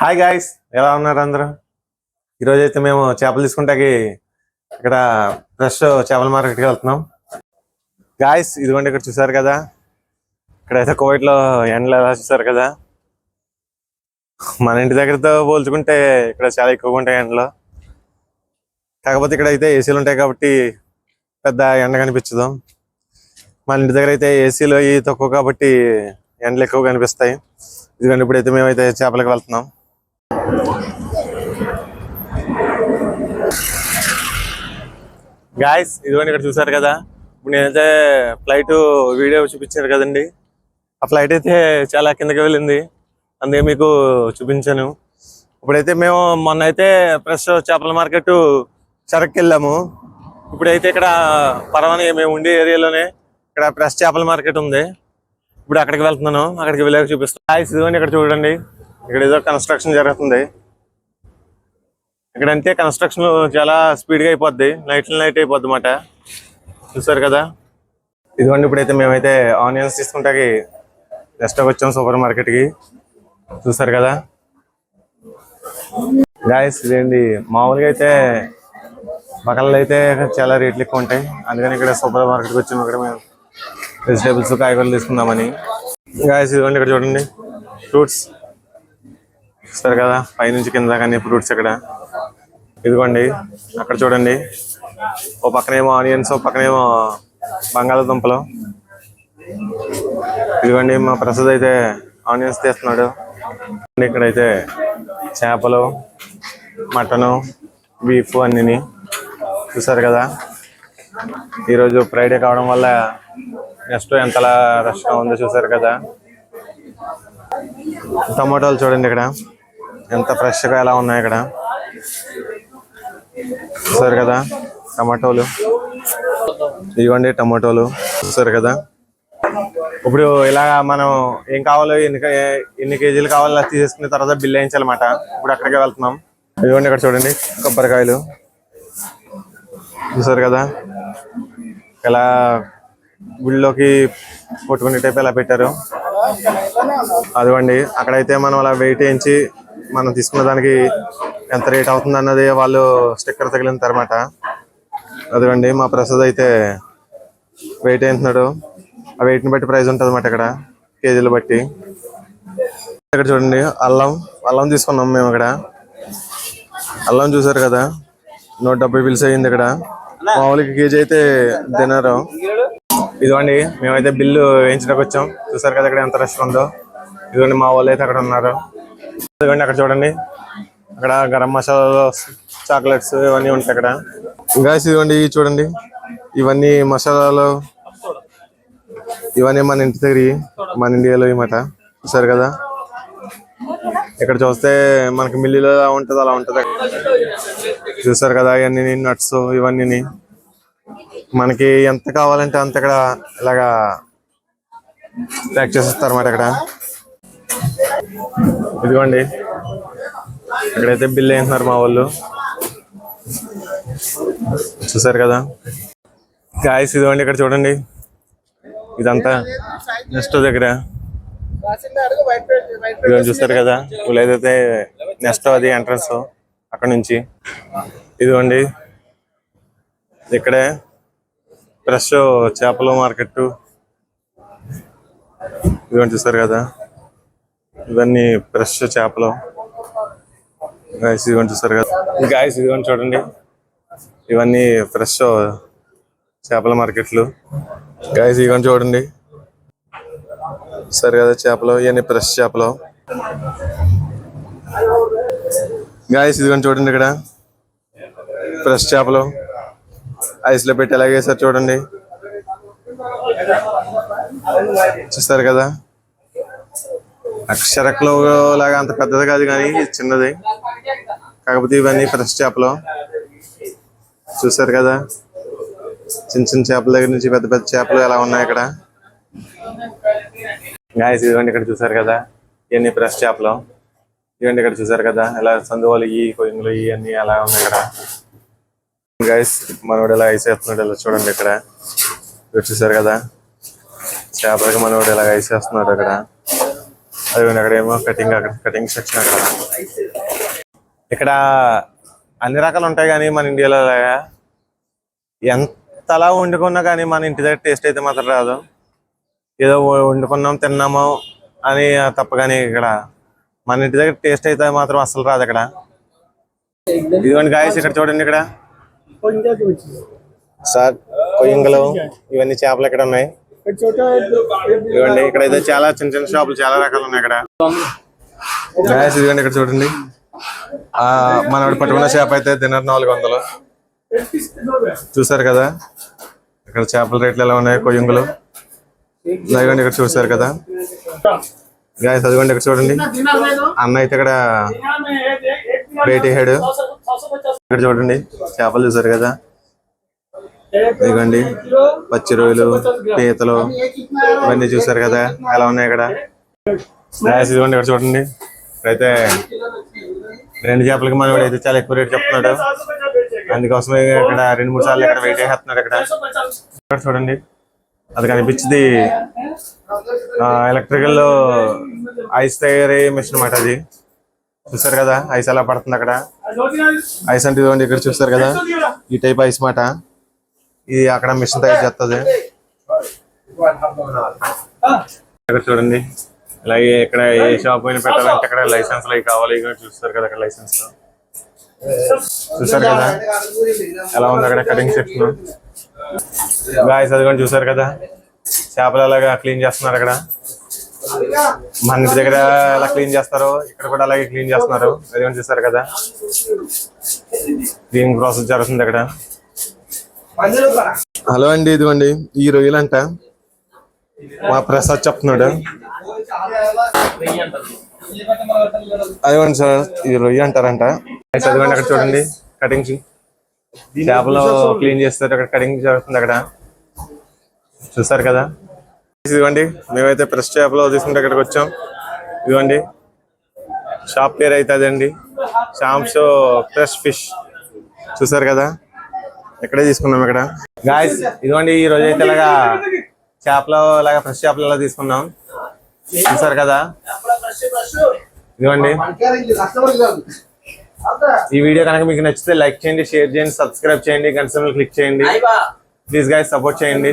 Hi guys ఎలా ఉన్నారు అందరూ? ఈరోజు అయితే మేము చేపలు తీసుకుంటాకి ఇక్కడ ఫ్రెష్ చేపల మార్కెట్కి వెళ్తున్నాం. గాయస్ ఇదిగోండి ఇక్కడ చూసారు కదా? ఇక్కడైతే కోవిడ్లో ఎండలు ఎలా చూసారు కదా? మన ఇంటి దగ్గరతో పోల్చుకుంటే ఇక్కడ చాలా ఎక్కువగా ఉంటాయి ఎండలు. కాకపోతే ఇక్కడ అయితే ఏసీలు ఉంటాయి కాబట్టి పెద్ద ఎండ కనిపించదు. మన ఇంటి దగ్గర అయితే ఏసీలు అవి తక్కువ కాబట్టి ఎండలు ఎక్కువ కనిపిస్తాయి. ఇదిగోండి ఇప్పుడైతే మేమైతే చేపలకు వెళ్తున్నాం. గాయస్ ఇదిగోండి ఇక్కడ చూసారు కదా. ఇప్పుడు నేనైతే ఫ్లైట్ వీడియో చూపించారు కదండి. ఆ ఫ్లైట్ అయితే చాలా కిందకి వెళ్ళింది. అందుకే మీకు చూపించాను. ఇప్పుడైతే మేము మొన్న అయితే ఫ్రెష్ చేపల మార్కెట్ చరక్కి వెళ్ళాము. ఇప్పుడైతే ఇక్కడ పర్వాని మేము ఉండే ఏరియాలోనే ఇక్కడ ఫ్రెష్ చేపల మార్కెట్ ఉంది. ఇప్పుడు అక్కడికి వెళ్తున్నాను. అక్కడికి వెళ్ళాక చూపిస్తాను గాయస్ ఇదిగోండి ఇక్కడ చూడండి. ఇక్కడ ఏదో కన్స్ట్రక్షన్ జరుగుతుంది. ఇక్కడ అంటే కన్స్ట్రక్షన్ చాలా స్పీడ్గా అయిపోద్ది. నైట్ నైట్ అయిపోద్ది అన్నమాట. చూసారు కదా? ఇదిగోండి ఇప్పుడైతే మేమైతే ఆనియన్స్ తీసుకుంటాకి రెస్టాకి వచ్చాం సూపర్ మార్కెట్కి. చూసారు కదా? గాయస్ ఇదేంటి మామూలుగా అయితే బకళ్ళు అయితే చాలా రేట్లు ఎక్కువ ఉంటాయి. అందుకని ఇక్కడ సూపర్ మార్కెట్కి వచ్చాము ఇక్కడ మేము వెజిటేబుల్స్ కాయగూరలు తీసుకుందామని. గాయస్ ఇదిగోండి ఇక్కడ చూడండి. ఫ్రూట్స్ చూస్తారు కదా? పైనుంచి కింద కానీ ఫ్రూట్స్ ఇక్కడ. ఇదిగోండి అక్కడ చూడండి. ఓ పక్కనేమో ఆనియన్స్ ఓ పక్కనేమో బంగాళదుంపలు. ఇదిగోండి మా ప్రసాద్ అయితే ఆనియన్స్ తీస్తున్నాడు. ఇక్కడైతే చేపలు మటను బీఫ్ అన్నిని చూసారు కదా. ఈరోజు ఫ్రైడే కావడం వల్ల నెక్స్ట్ ఎంతలా రష్గా ఉందో చూసారు కదా. టమాటోలు చూడండి ఇక్కడ. ఎంత ఫ్రెష్గా ఎలా ఉన్నాయి ఇక్కడ. చూసారు కదా టమాటోలు. ఇదిగోండి టమాటోలు చూసారు కదా. ఇప్పుడు ఇలా మనం ఏం కావాలో ఎన్ని ఎన్ని కేజీలు కావాలో తీసేసుకున్న తర్వాత బిల్ వేయించాలన్నమాట. ఇప్పుడు అక్కడికి వెళ్తున్నాం. ఇదిగోండి ఇక్కడ చూడండి కొబ్బరికాయలు. చూసారు కదా. ఇలా గుళ్ళోకి కొట్టుకునే టైప్ ఎలా పెట్టారు. అదిగోండి అక్కడైతే మనం అలా వెయిట్ వేయించి మనం తీసుకున్న దానికి ఎంత రేట్ అవుతుంది అన్నది వాళ్ళు స్టిక్కర్ తగిలిన అనమాట అదిగోండి మా ప్రసాద్ అయితే వెయిట్ అవుతున్నాడు ఆ వెయిట్ని ని బట్టి ప్రైస్ ఉంటుంది అన్నమాట ఇక్కడ కేజీలు బట్టి. ఇక్కడ చూడండి అల్లం అల్లం తీసుకున్నాం మేము ఇక్కడ. అల్లం చూసారు కదా నూట డెబ్బై బిల్స్ అయ్యింది ఇక్కడ. మామూలుగా కేజీ అయితే తిన్నారు ఇదిగోండి మేమైతే బిల్లు వేయించడానికి వచ్చాం చూసారు కదా ఇక్కడ ఎంత రష్ ఉందో. ఇదిగోండి మా వాళ్ళు అయితే అక్కడ ఉన్నారు. ఇదిగోండి అక్కడ చూడండి. అక్కడ గరం మసాలా చాక్లెట్స్ ఇవన్నీ ఉంటాయి అక్కడ. ఇంకా ఇదిగోండి ఇవి చూడండి. ఇవన్నీ మసాలాలు. ఇవన్నీ మన ఇంటి దగ్గర మన ఇండియాలో ఇమాట చూసారు కదా? ఇక్కడ చూస్తే మనకి మిల్లీలో ఎలా ఉంటుంది అలా ఉంటుంది. చూసారు కదా ఇవన్నీ నట్స్ ఇవన్నీ. మనకి ఎంత కావాలంటే అంత ఇక్కడ ఇలాగా ప్యాక్ చేసేస్తారు అన్నమాట ఇక్కడ ఇదిగోండి. ఇక్కడైతే బిల్ వేస్తున్నారు మా వాళ్ళు. చూసారు కదా? గాయస్ ఇదిగోండి ఇక్కడ చూడండి. ఇదంతా నెస్ట్ దగ్గర. ఇదిగోండి చూస్తారు కదా? వీళ్ళు ఏదైతే అది ఎంట్రన్స్ అక్కడ నుంచి. ఇదిగోండి. ఇక్కడే ఫ్రెష్ చేపల మార్కెట్ ఇదిగోండి చూస్తారు కదా? ఇవన్నీ ఫ్రెష్ చేపలు. గాయస్ ఇదిగోండి చూస్తారు కదా. గాయస్ ఇదిగోండి చూడండి. ఇవన్నీ ఫ్రెష్ చేపల మార్కెట్లు. గాయస్ ఇదిగోండి చూడండి. సరే కదా చేపలు ఇవన్నీ ఫ్రెష్ చేపలు. గాయస్ ఇదిగోండి చూడండి ఇక్కడ. ఫ్రెష్ చేపలు. ఐస్లో పెట్టి ఎలాగే సార్ చూడండి. చూస్తారు కదా. అక్షరక్లో లాగా అంత పెద్దది కాదు కానీ చిన్నది. కాకపోతే ఇవన్నీ ఫ్రెష్ చేపలు. చూసారు కదా? చిన్న చిన్న చేపల దగ్గర నుంచి పెద్ద పెద్ద చేపలు ఎలా ఉన్నాయి ఇక్కడ? గాయస్ ఇదిగోండి ఇక్కడ చూసారు కదా? ఇవన్నీ ఫ్రెష్ చేపలు. ఇవన్నీ ఇక్కడ చూసారు కదా? ఇలా సందువాలు ఈ కొయ్యంగులు ఇవన్నీ ఎలా ఉన్నాయి ఇక్కడ? గాయస్ మనోడు ఎలా ఐసేస్తున్నాడు ఇలా చూడండి ఇక్కడ. చూసారు కదా? చేపలకి మనోడు ఎలా ఐసేస్తున్నాడు అక్కడ అది అక్కడేమో కటింగ్ అక్కడ కటింగ్ సెక్షన్ అక్కడ. ఇక్కడ అన్ని రకాలు ఉంటాయి కానీ మన ఇండియాలో లాగా ఎంతలా వండుకున్నా కానీ మన ఇంటి దగ్గర టేస్ట్ అయితే మాత్రం రాదు. ఏదో వండుకున్నాం తిన్నాము అని తప్ప కానీ ఇక్కడ మన ఇంటి దగ్గర టేస్ట్ అయితే మాత్రం అసలు రాదు ఇక్కడ. ఇదిగోండి గాయస్ ఇక్కడ చూడండి ఇక్కడ. సార్ కొయ్యంగలు ఇవన్నీ చేపలు ఇక్కడ ఉన్నాయి? ఇదిగోండి ఇక్కడ అయితే చాలా చిన్న చిన్న షాపులు చాలా రకాలు ఉన్నాయి ఇక్కడ. గాయస్ ఇదిగోండి ఇక్కడ చూడండి. ఆ మనవాడు పట్టుకున్న చేప అయితే దిన్నర నాలుగు వందలు. చూసారు కదా? ఇక్కడ చేపల రేట్లు ఎలా ఉన్నాయి కొయ్యంగులు? ఇదిగోండి ఇక్కడ చూసారు కదా? గాయస్ అదిగోండి ఇక్కడ చూడండి. అన్న అయితే ఇక్కడ వేటేహాడు ఇక్కడ చూడండి చేపలు చూసారు కదా? ఇదిగోండి పచ్చి రొయ్యలు పీతలు ఇవన్నీ చూసారు కదా ఎలా ఉన్నాయి ఇక్కడ? గాయస్ ఇదిగోండి ఇక్కడ చూడండి. ఇక్కడైతే రెండు చేపలకి మనం అయితే చాలా ఎక్కువ రేట్ చెప్తున్నాడు. అందుకోసమే ఇక్కడ రెండు మూడు సార్లు ఇక్కడ వెయిట్ చేస్తున్నాడు ఇక్కడ. ఇక్కడ చూడండి. అది కనిపించింది ఎలక్ట్రికల్ ఐస్ తయారీ మిషన్ అన్నమాట అది. చూసారు కదా ఐస్ ఎలా పడుతుంది అక్కడ? ఐస్ అంటే ఇదిగోండి ఇక్కడ చూస్తారు కదా? ఈ టైప్ ఐస్ మాట ఇది అక్కడ మిషన్ తయారు చేస్తుంది. ఇక్కడ చూడండి. అలాగే ఇక్కడ ఏ షాప్ అయినా పెట్టాలంటే అక్కడ లైసెన్స్ లైక్ కావాలి. చూస్తారు కదా అక్కడ లైసెన్స్లో. చూసారు కదా? ఎలా ఉంది అక్కడ కటింగ్ సెక్షన్ గాయస్ అది కూడా చూసారు కదా? చేపలు అలాగా క్లీన్ చేస్తున్నారు అక్కడ. మన ఇంటి దగ్గర ఎలా క్లీన్ చేస్తారో ఇక్కడ కూడా అలాగే క్లీన్ చేస్తున్నారు. అది కూడా చూసారు కదా? క్లీనింగ్ ప్రాసెస్ జరుగుతుంది అక్కడ. హలో అండి ఇదిగోండి. ఈ రొయ్యలంట. మా ప్రసాద్ చెప్తున్నాడు. అదిగోండి సార్ ఈ రొయ్య అంటారంట. చదివండి అక్కడ చూడండి. కటింగ్ చేపలు క్లీన్ చేస్తారు. అక్కడ కటింగ్ జరుగుతుంది అక్కడ. చూసారు కదా? ఇదిగోండి. మేమైతే ఫ్రెష్ చేపలు తీసుకుంటే అక్కడికి వచ్చాం. ఇదిగోండి. షాప్ పేరు అయితే అదండి. షాంప్స్ ఫ్రెష్ ఫిష్ చూసారు కదా? ఇక్కడే తీసుకున్నాం ఇక్కడ? గాయస్ ఇదిగోండి ఈ రోజు అయితే ఇలాగా చేపలు ఇలాగా ఫ్రెష్ చేపలు ఇలా తీసుకున్నాం. చూసారు కదా? ఇదిగోండి. ఈ వీడియో కనుక మీకు నచ్చితే లైక్ చేయండి షేర్ చేయండి సబ్స్క్రైబ్ చేయండి గంట క్లిక్ చేయండి. ప్లీజ్ గాయస్ సపోర్ట్ చేయండి.